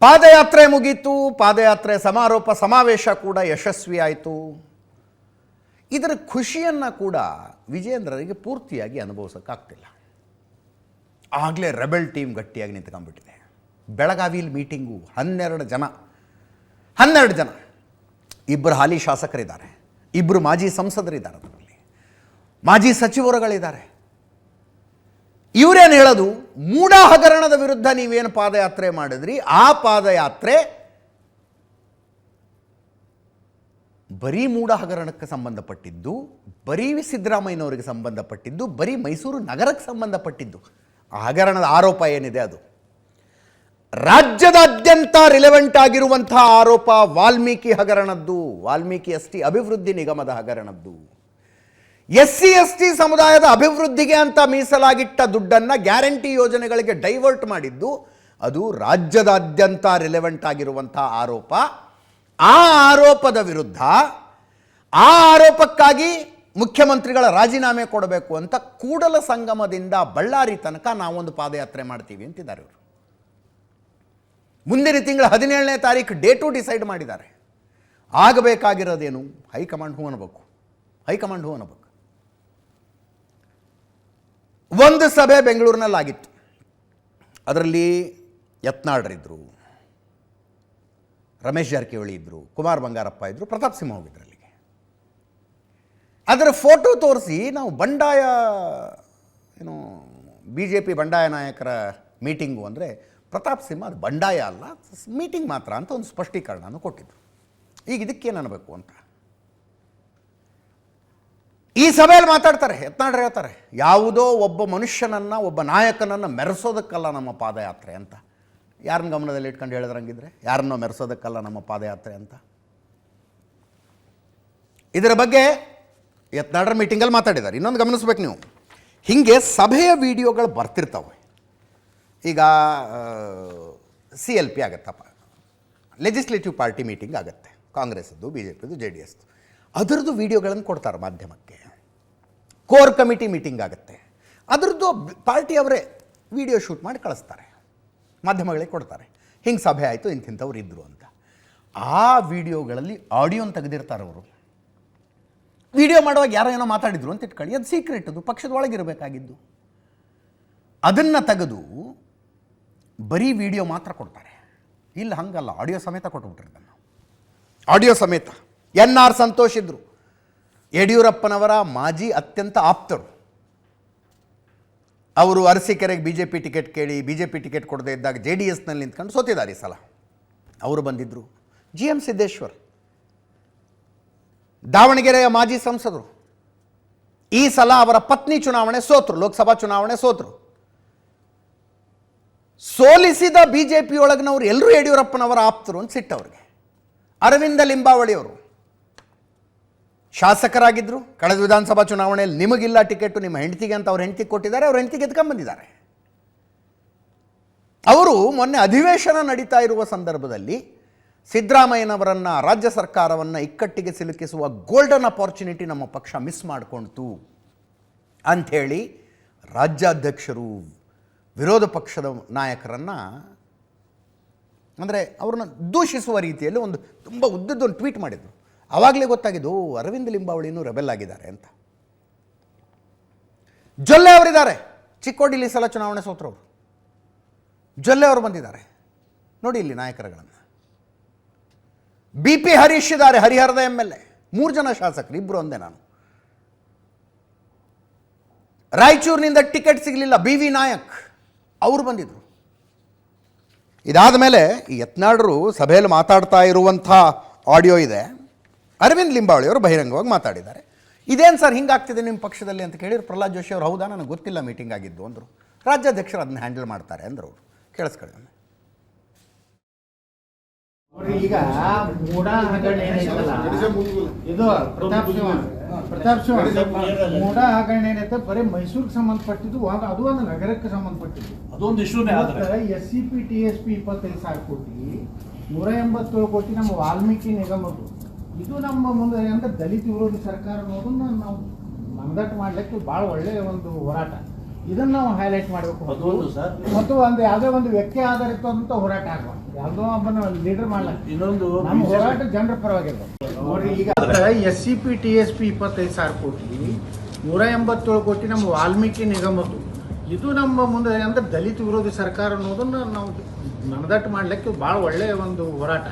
ಪಾದಯಾತ್ರೆ ಮುಗೀತು, ಪಾದಯಾತ್ರೆ ಸಮಾರೋಪ, ಸಮಾವೇಶ ಕೂಡ ಯಶಸ್ವಿ ಆಯಿತು ಇದರ ಖುಷಿಯನ್ನು ಕೂಡ ವಿಜೇಂದ್ರರಿಗೆ ಪೂರ್ತಿಯಾಗಿ ಅನುಭವಿಸೋಕ್ಕಾಗ್ತಿಲ್ಲ. ಆಗಲೇ ರೆಬೆಲ್ ಟೀಮ್ ಗಟ್ಟಿಯಾಗಿ ನಿಂತ್ಕೊಂಡ್ಬಿಟ್ಟಿದೆ. ಬೆಳಗಾವಿಲಿ ಮೀಟಿಂಗು, ಹನ್ನೆರಡು ಜನ. ಹನ್ನೆರಡು ಜನ. ಇಬ್ಬರು ಹಾಲಿ ಶಾಸಕರಿದ್ದಾರೆ. ಇಬ್ಬರು ಮಾಜಿ ಸಂಸದರಿದ್ದಾರೆ ಅದರಲ್ಲಿ ಮಾಜಿ ಸಚಿವರುಗಳಿದ್ದಾರೆ. ಇವರೇನು ಹೇಳೋದು? ಮೂಢ ಹಗರಣದ ವಿರುದ್ಧ ನೀವೇನು ಪಾದಯಾತ್ರೆ ಮಾಡಿದ್ರಿ? ಆ ಪಾದಯಾತ್ರೆ ಬರೀ ಮೂಢ ಹಗರಣಕ್ಕೆ ಸಂಬಂಧಪಟ್ಟಿದ್ದು, ಬರೀ ಸಿದ್ದರಾಮಯ್ಯನವರಿಗೆ ಸಂಬಂಧಪಟ್ಟಿದ್ದು, ಬರೀ ಮೈಸೂರು ನಗರಕ್ಕೆ ಸಂಬಂಧಪಟ್ಟಿದ್ದು. ಆ ಹಗರಣದ ಆರೋಪ ಏನಿದೆ ಅದು? ರಾಜ್ಯದಾದ್ಯಂತ ರಿಲೆವೆಂಟ್ ಆಗಿರುವಂತಹ ಆರೋಪ ವಾಲ್ಮೀಕಿ ಹಗರಣದ್ದು, ವಾಲ್ಮೀಕಿ ಅಷ್ಟಿ ಅಭಿವೃದ್ಧಿ ನಿಗಮದ ಹಗರಣದ್ದು. ಎಸ್ ಸಿ ಎಸ್ ಟಿ ಸಮುದಾಯದ ಅಭಿವೃದ್ಧಿಗೆ ಅಂತ ಮೀಸಲಾಗಿಟ್ಟ ದುಡ್ಡನ್ನು ಗ್ಯಾರಂಟಿ ಯೋಜನೆಗಳಿಗೆ ಡೈವರ್ಟ್ ಮಾಡಿದ್ದು, ಅದು ರಾಜ್ಯದಾದ್ಯಂತ ರಿಲೆವೆಂಟ್ ಆಗಿರುವಂಥ ಆರೋಪ. ಆ ಆರೋಪದ ವಿರುದ್ಧ, ಆ ಆರೋಪಕ್ಕಾಗಿ ಮುಖ್ಯಮಂತ್ರಿಗಳ ರಾಜೀನಾಮೆ ಕೊಡಬೇಕು ಅಂತ ಕೂಡಲ ಸಂಗಮದಿಂದ ಬಳ್ಳಾರಿ ತನಕ ನಾವೊಂದು ಪಾದಯಾತ್ರೆ ಮಾಡ್ತೀವಿ ಅಂತಿದ್ದಾರೆ ಇವರು. ಮುಂದಿನ ತಿಂಗಳ ಹದಿನೇಳನೇ ತಾರೀಕು ಡೇಟು ಡಿಸೈಡ್ ಮಾಡಿದ್ದಾರೆ. ಆಗಬೇಕಾಗಿರೋದೇನು? ಹೈಕಮಾಂಡ್ ಹೂ ಅನ್ನಬೇಕು ಹೈಕಮಾಂಡ್ ಹೂ ಅನ್ನಬೇಕು ಒಂದು ಸಭೆ ಬೆಂಗಳೂರಿನಲ್ಲಾಗಿತ್ತು. ಅದರಲ್ಲಿ ಯತ್ನಾಳ್ರಿದ್ದರು ರಮೇಶ್ ಜಾರಕಿಹೊಳಿ ಇದ್ದರು ಕುಮಾರ್ ಬಂಗಾರಪ್ಪ ಇದ್ದರು ಪ್ರತಾಪ್ ಸಿಂಹ ಹೋಗಿದ್ರು ಅಲ್ಲಿಗೆ. ಅದರ ಫೋಟೋ ತೋರಿಸಿ ನಾವು ಬಂಡಾಯ, ಏನು ಬಿ ಜೆ ಪಿ ಬಂಡಾಯ ನಾಯಕರ ಮೀಟಿಂಗು ಅಂದರೆ ಪ್ರತಾಪ್ ಸಿಂಹ ಅದು ಬಂಡಾಯ ಅಲ್ಲ, ಮೀಟಿಂಗ್ ಮಾತ್ರ ಅಂತ ಒಂದು ಸ್ಪಷ್ಟೀಕರಣವನ್ನು ಕೊಟ್ಟಿದ್ದರು ಈಗ ಇದಕ್ಕೇನು ಅನ್ನಬೇಕು ಅಂತ? ಈ ಸಭೆಯಲ್ಲಿ ಮಾತಾಡ್ತಾರೆ ಯತ್ನಾಡ್ರೆ ಹೇಳ್ತಾರೆ, ಯಾವುದೋ ಒಬ್ಬ ಮನುಷ್ಯನನ್ನು, ಒಬ್ಬ ನಾಯಕನನ್ನು ಮೆರೆಸೋದಕ್ಕಲ್ಲ ನಮ್ಮ ಪಾದಯಾತ್ರೆ ಅಂತ. ಯಾರನ್ನ ಗಮನದಲ್ಲಿ ಇಟ್ಕೊಂಡು ಹೇಳಿದ್ರಂಗಿದ್ರೆ, ಯಾರನ್ನೋ ಮೆರೆಸೋದಕ್ಕಲ್ಲ ನಮ್ಮ ಪಾದಯಾತ್ರೆ ಅಂತ. ಇದರ ಬಗ್ಗೆ ಯತ್ನಾಡ್ರ ಮೀಟಿಂಗಲ್ಲಿ ಮಾತಾಡಿದ್ದಾರೆ. ಇನ್ನೊಂದು ಗಮನಿಸ್ಬೇಕು ನೀವು. ಹೀಗೆ ಸಭೆಯ ವಿಡಿಯೋಗಳು ಬರ್ತಿರ್ತಾವೆ. ಈಗ ಸಿ ಎಲ್ ಪಿ ಆಗತ್ತಪ್ಪ. ಲೆಜಿಸ್ಲೇಟಿವ್ ಪಾರ್ಟಿ ಮೀಟಿಂಗ್ ಆಗುತ್ತೆ. ಕಾಂಗ್ರೆಸ್ದು ಬಿ ಜೆ ಪಿದು, ಜೆ ಡಿ ಎಸ್ದು. ಅದರದ್ದು ವಿಡಿಯೋಗಳನ್ನು ಕೊಡ್ತಾರೆ ಮಾಧ್ಯಮಕ್ಕೆ. ಕೋರ್ ಕಮಿಟಿ ಮೀಟಿಂಗ್ ಆಗುತ್ತೆ. ಅದರದ್ದು ಪಾರ್ಟಿಯವರೇ ವಿಡಿಯೋ ಶೂಟ್ ಮಾಡಿ ಕಳಿಸ್ತಾರೆ. ಮಾಧ್ಯಮಗಳಿಗೆ ಕೊಡ್ತಾರೆ. ಹಿಂಗೆ ಸಭೆ ಆಯಿತು, ಇಂಥಿಂಥವ್ರು ಇದ್ದರು ಅಂತ. ಆ ವಿಡಿಯೋಗಳಲ್ಲಿ ಆಡಿಯೋನ ತೆಗೆದಿರ್ತಾರೆ ಅವರು. ವಿಡಿಯೋ ಮಾಡುವಾಗ ಯಾರೋ ಏನೋ ಮಾತಾಡಿದ್ರು ಅಂತ ಇಟ್ಕೊಳ್ಳಿ. ಅದು ಸೀಕ್ರೆಟ್ ಅದು, ಪಕ್ಷದ ಒಳಗಿರಬೇಕಾಗಿದ್ದು. ಅದನ್ನು ತೆಗೆದು ಬರೀ ವಿಡಿಯೋ ಮಾತ್ರ ಕೊಡ್ತಾರೆ. ಇಲ್ಲ, ಹಂಗಲ್ಲ. ಆಡಿಯೋ ಸಮೇತ ಕೊಟ್ಬಿಟ್ಟಿರ್ತಾನೆ ಆಡಿಯೋ ಸಮೇತ. ಎನ್ ಆರ್ ಸಂತೋಷ್ ಇದ್ದರು ಯಡಿಯೂರಪ್ಪನವರ ಮಾಜಿ ಅತ್ಯಂತ ಆಪ್ತರು. ಅವರು ಅರಸೀಕೆರೆಗೆ ಬಿ ಜೆ ಪಿ ಟಿಕೆಟ್ ಕೇಳಿ ಬಿ ಜೆ ಪಿ ಟಿಕೆಟ್ ಕೊಡದೇ ಇದ್ದಾಗ ಜೆ ಡಿ ಎಸ್ನಲ್ಲಿ ನಿಂತ್ಕೊಂಡು ಸೋತಿದ್ದಾರೆ ಈ ಸಲ. ಅವರು ಬಂದಿದ್ದರು ಜಿ ಎಂ ಸಿದ್ದೇಶ್ವರ್. ದಾವಣಗೆರೆಯ ಮಾಜಿ ಸಂಸದರು. ಈ ಸಲ ಅವರ ಪತ್ನಿ ಚುನಾವಣೆ ಸೋತರು, ಲೋಕಸಭಾ ಚುನಾವಣೆ ಸೋತರು. ಸೋಲಿಸಿದ ಬಿ ಜೆ ಪಿಯೊಳಗಿನವರು ಎಲ್ಲರೂ ಯಡಿಯೂರಪ್ಪನವರ ಆಪ್ತರು ಅಂತ ಸಿಟ್ಟವ್ರಿಗೆ. ಅರವಿಂದ ಲಿಂಬಾವಳಿಯವರು. ಶಾಸಕರಾಗಿದ್ದರು ಕಳೆದ ವಿಧಾನಸಭಾ ಚುನಾವಣೆಯಲ್ಲಿ ನಿಮಗಿಲ್ಲ ಟಿಕೆಟು, ನಿಮ್ಮ ಹೆಂಡತಿಗೆ ಅಂತ ಅವ್ರ ಹೆಂಡತಿಗೆ ಕೊಟ್ಟಿದ್ದಾರೆ, ಅವ್ರ ಹೆಂಡತಿಗೆ ಎತ್ಕೊಂಡ್ಬಂದಿದ್ದಾರೆ. ಅವರು ಮೊನ್ನೆ ಅಧಿವೇಶನ ನಡೀತಾ ಇರುವ ಸಂದರ್ಭದಲ್ಲಿ ಸಿದ್ದರಾಮಯ್ಯನವರನ್ನು ರಾಜ್ಯ ಸರ್ಕಾರವನ್ನು ಇಕ್ಕಟ್ಟಿಗೆ ಸಿಲುಕಿಸುವ ಗೋಲ್ಡನ್ ಅಪಾರ್ಚುನಿಟಿ ನಮ್ಮ ಪಕ್ಷ ಮಿಸ್ ಮಾಡಿಕೊಳ್ತು ಅಂಥೇಳಿ ರಾಜ್ಯಾಧ್ಯಕ್ಷರು ವಿರೋಧ ಪಕ್ಷದ ನಾಯಕರನ್ನು ಅಂದರೆ ಅವ್ರನ್ನ ದೂಷಿಸುವ ರೀತಿಯಲ್ಲಿ ಒಂದು ತುಂಬ ಉದ್ದದ್ದೊಂದು ಟ್ವೀಟ್ ಮಾಡಿದರು. ಆವಾಗಲೇ ಗೊತ್ತಾಗಿದ್ದು ಅರವಿಂದ್ ಲಿಂಬಾವಳಿನೂ ರೆಬೆಲ್ ಆಗಿದ್ದಾರೆ ಅಂತ. ಜೊಲ್ಲೆ ಅವರಿದ್ದಾರೆ. ಚಿಕ್ಕೋಡಿಲಿ ಸಲ ಚುನಾವಣೆ ಸೋತ್ರವರು ಜೊಲ್ಲೆ ಅವರು ಬಂದಿದ್ದಾರೆ. ನೋಡಿ ಇಲ್ಲಿ ನಾಯಕರುಗಳನ್ನು. ಬಿ ಪಿ ಹರೀಶ್ ಇದ್ದಾರೆ, ಹರಿಹರದ ಎಂ ಎಲ್ ಎ. ಮೂರು ಜನ ಶಾಸಕರು ಇಬ್ಬರು ಒಂದೇ ನಾನು. ರಾಯಚೂರಿನಿಂದ ಟಿಕೆಟ್ ಸಿಗಲಿಲ್ಲ, ಬಿ ವಿ ನಾಯಕ್. ಅವರು ಬಂದಿದ್ದರು ಇದಾದ ಮೇಲೆ ಈ ಯತ್ನಾಡರು ಸಭೆಯಲ್ಲಿ ಮಾತಾಡ್ತಾ ಇರುವಂಥ ಆಡಿಯೋ ಇದೆ. ಅರವಿಂದ್ ಲಿಂಬಾವಳಿ ಅವರು ಬಹಿರಂಗವಾಗಿ ಮಾತಾಡಿದ್ದಾರೆ. ಇದೇನು ಸರ್ ಹಿಂಗಾಗ್ತಿದೆ ನಿಮ್ಮ ಪಕ್ಷದಲ್ಲಿ ಅಂತ ಕೇಳಿದ್ರು ಪ್ರಹ್ಲಾದ್ ಜೋಶಿ ಅವರು ಹೌದಾ ನನಗೆ ಗೊತ್ತಿಲ್ಲ ಮೀಟಿಂಗ್ ಆಗಿದ್ದು ಅಂದರು. ರಾಜ್ಯಾಧ್ಯಕ್ಷರು ಅದನ್ನ ಹ್ಯಾಂಡಲ್ ಮಾಡ್ತಾರೆ ಅಂದರು. ಅವರು ಕೇಳಿಸ್ಕೊಳ್ಳಿ ನೋಡ್ರಿ ಈಗ ಮೂಡ ಹಗರಣ ಏನೈತಲ್ಲ ಇದು ಪ್ರತಾಪ್ ಸಿಂಹ ಪ್ರತಾಪ್ ಸಿಂಹ ಮೂಡ ಹಗರಣ ಏನೈತೆ ಬರೀ ಮೈಸೂರಿಗೆ ಸಂಬಂಧಪಟ್ಟಿದ್ದು ಅದು ಒಂದು ನಗರಕ್ಕೆ ಸಂಬಂಧಪಟ್ಟಿದ್ದು. ಅದೊಂದು ಇಶ್ಯೂನೇ ಆದ್ರೆ. S C P T S P ಇಪ್ಪತ್ತೈದು ಸಾವಿರ ಕೋಟಿ ನೂರ ಎಂಬತ್ತೇಳು ಕೋಟಿ ನಮ್ಮ ವಾಲ್ಮೀಕಿ ನಿಗಮದ್ದು. ಇದು ನಮ್ಮ ಮುಂದೆ ಅಂತ ದಲಿತ ವಿರೋಧಿ ಸರ್ಕಾರ ಅನ್ನೋದನ್ನ ನಾವು ಮನದಟ್ಟು ಮಾಡ್ಲಿಕ್ಕೆ ಭಾಳ ಒಳ್ಳೆಯ ಒಂದು ಹೋರಾಟ. ಇದನ್ನ ನಾವು ಹೈಲೈಟ್ ಮಾಡಬೇಕು. ಮತ್ತು ಒಂದು ಯಾವುದೇ ಒಂದು ವ್ಯಕ್ತಿ ಆಧಾರಿತವಾದಂಥ ಹೋರಾಟ ಆಗಬಾರ್ದು ಯಾವುದೋ ಒಬ್ಬನ ಲೀಡರ್ ಮಾಡ್ಲಕ್ಕ ಇನ್ನೊಂದು ನಮ್ಮ ಹೋರಾಟ ಜನರ ಪರವಾಗಿರ್ಬೇಕು. ನೋಡ್ರಿ ಈಗ S C P T S P ಇಪ್ಪತ್ತೈದು ಸಾವಿರ ಕೋಟಿ ನೂರ ಎಂಬತ್ತೇಳು ಕೋಟಿ ನಮ್ಮ ವಾಲ್ಮೀಕಿ ನಿಗಮದ್ದು ಇದು ನಮ್ಮ ಮುಂದೆ ಅಂದ್ರೆ ದಲಿತ ವಿರೋಧಿ ಸರ್ಕಾರ ಅನ್ನೋದನ್ನ ನಾವು ಮನದಟ್ಟು ಮಾಡ್ಲಿಕ್ಕೆ ಭಾಳ ಒಳ್ಳೆಯ ಒಂದು ಹೋರಾಟ.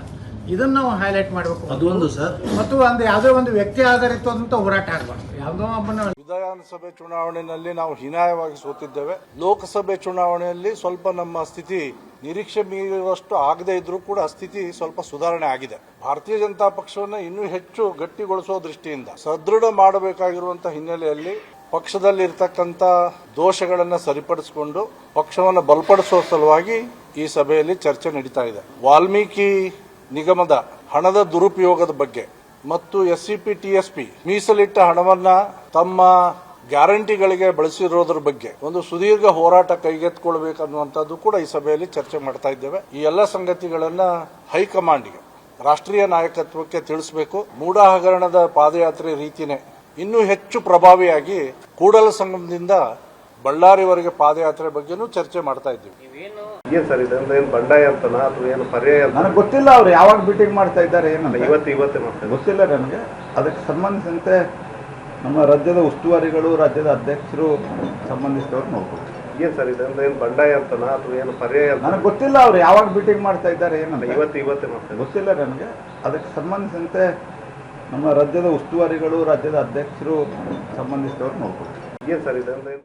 ಇದನ್ನ ನಾವು ಹೈಲೈಟ್ ಮಾಡಬೇಕು. ಅದೊಂದು ಸರ್. ಮತ್ತು ಒಂದು ಯಾವುದೇ ಒಂದು ವ್ಯಕ್ತಿ ಆಧಾರಿತವಾದಂತ ಹೋರಾಟ ಆಗಬಾರ್ದು. ಯಾವುದೋ ಒಬ್ಬನ ವಿಧಾನಸಭೆ ಚುನಾವಣೆಯಲ್ಲಿ ನಾವು ಹೀನಾಯವಾಗಿ ಸೋತಿದ್ದೇವೆ. ಲೋಕಸಭೆ ಚುನಾವಣೆಯಲ್ಲಿ ಸ್ವಲ್ಪ ನಮ್ಮ ಸ್ಥಿತಿ ನಿರೀಕ್ಷೆ ಮೀರುವಷ್ಟು ಆಗದೇ ಇದ್ರೂ ಕೂಡ ಸ್ಥಿತಿ ಸ್ವಲ್ಪ ಸುಧಾರಣೆ ಆಗಿದೆ. ಭಾರತೀಯ ಜನತಾ ಪಕ್ಷವನ್ನು ಇನ್ನೂ ಹೆಚ್ಚು ಗಟ್ಟಿಗೊಳಿಸುವ ದೃಷ್ಟಿಯಿಂದ ಸದೃಢ ಮಾಡಬೇಕಾಗಿರುವಂತಹ ಹಿನ್ನೆಲೆಯಲ್ಲಿ ಪಕ್ಷದಲ್ಲಿ ಇರ್ತಕ್ಕಂಥ ದೋಷಗಳನ್ನು ಸರಿಪಡಿಸಿಕೊಂಡು ಪಕ್ಷವನ್ನು ಬಲಪಡಿಸುವ ಸಲುವಾಗಿ ಈ ಸಭೆಯಲ್ಲಿ ಚರ್ಚೆ ನಡೀತಾ ಇದೆ. ವಾಲ್ಮೀಕಿ ನಿಗಮದ ಹಣದ ದುರುಪಯೋಗದ ಬಗ್ಗೆ ಮತ್ತು ಎಸ್ ಸಿ ಪಿ ಮೀಸಲಿಟ್ಟ ಹಣವನ್ನ ತಮ್ಮ ಗ್ಯಾರಂಟಿಗಳಿಗೆ ಬಳಸಿರೋದ್ರ ಬಗ್ಗೆ ಒಂದು ಸುದೀರ್ಘ ಹೋರಾಟ ಕೈಗೆತ್ತಿಕೊಳ್ಬೇಕನ್ನುವಂಥದ್ದು ಕೂಡ ಈ ಸಭೆಯಲ್ಲಿ ಚರ್ಚೆ ಮಾಡ್ತಾ ಇದ್ದೇವೆ. ಈ ಎಲ್ಲ ಸಂಗತಿಗಳನ್ನ ಹೈಕಮಾಂಡ್ಗೆ, ರಾಷ್ಟ್ರೀಯ ನಾಯಕತ್ವಕ್ಕೆ ತಿಳಿಸಬೇಕು. ಮೂಡ ಹಗರಣದ ಪಾದಯಾತ್ರೆ ರೀತಿನೇ ಇನ್ನೂ ಹೆಚ್ಚು ಪ್ರಭಾವಿಯಾಗಿ ಕೂಡಲ ಸಂಘದಿಂದ ಬಳ್ಳಾರಿವರೆಗೆ ಪಾದಯಾತ್ರೆ ಬಗ್ಗೆನೂ ಚರ್ಚೆ ಮಾಡ್ತಾ ಇದ್ದೀವಿ. ಏನ್ ಸರ್ ಇದರಿಂದ ಏನ್ ಬಂಡಾಯ ಅಂತನಾ ಅಥವಾ ಏನು ಪರ್ಯಾಯ ಅಂತ ನನಗೆ ಗೊತ್ತಿಲ್ಲ ಅವ್ರು ಯಾವಾಗ ಮೀಟಿಂಗ್ ಮಾಡ್ತಾ ಇದ್ದಾರೆ ಏನಲ್ಲ ಇವತ್ತು ಇವತ್ತೇ ಮಾಡ್ತಾರೆ ಗೊತ್ತಿಲ್ಲ ನನಗೆ. ಅದಕ್ಕೆ ಸಂಬಂಧಿಸಿದಂತೆ ನಮ್ಮ ರಾಜ್ಯದ ಉಸ್ತುವಾರಿಗಳು ರಾಜ್ಯದ ಅಧ್ಯಕ್ಷರು ಸಂಬಂಧಿಸಿದವ್ರು ನೋಡ್ಕೊಳ್ತಾರೆ ಏನ್ ಸರ್ ಇದರಿಂದ ಏನ್ ಬಂಡಾಯ ಅಂತನಾ ಅಥವಾ ಏನು ಪರ್ಯಾಯ ಅಂತ ನನಗೆ ಗೊತ್ತಿಲ್ಲ ಅವ್ರು ಯಾವಾಗ ಮೀಟಿಂಗ್ ಮಾಡ್ತಾ ಇದ್ದಾರೆ ಏನಲ್ಲ ಇವತ್ತು ಇವತ್ತೇ ಮಾಡ್ತಾರೆ ಗೊತ್ತಿಲ್ಲ ನನಗೆ. ಅದಕ್ಕೆ ಸಂಬಂಧಿಸಿದಂತೆ ನಮ್ಮ ರಾಜ್ಯದ ಉಸ್ತುವಾರಿಗಳು ರಾಜ್ಯದ ಅಧ್ಯಕ್ಷರು ಸಂಬಂಧಿಸಿದವ್ರು ನೋಡ್ಕೊಳ್ತಾರೆ ಏನ್ ಸರ್ ಇದರಿಂದ ಏನ್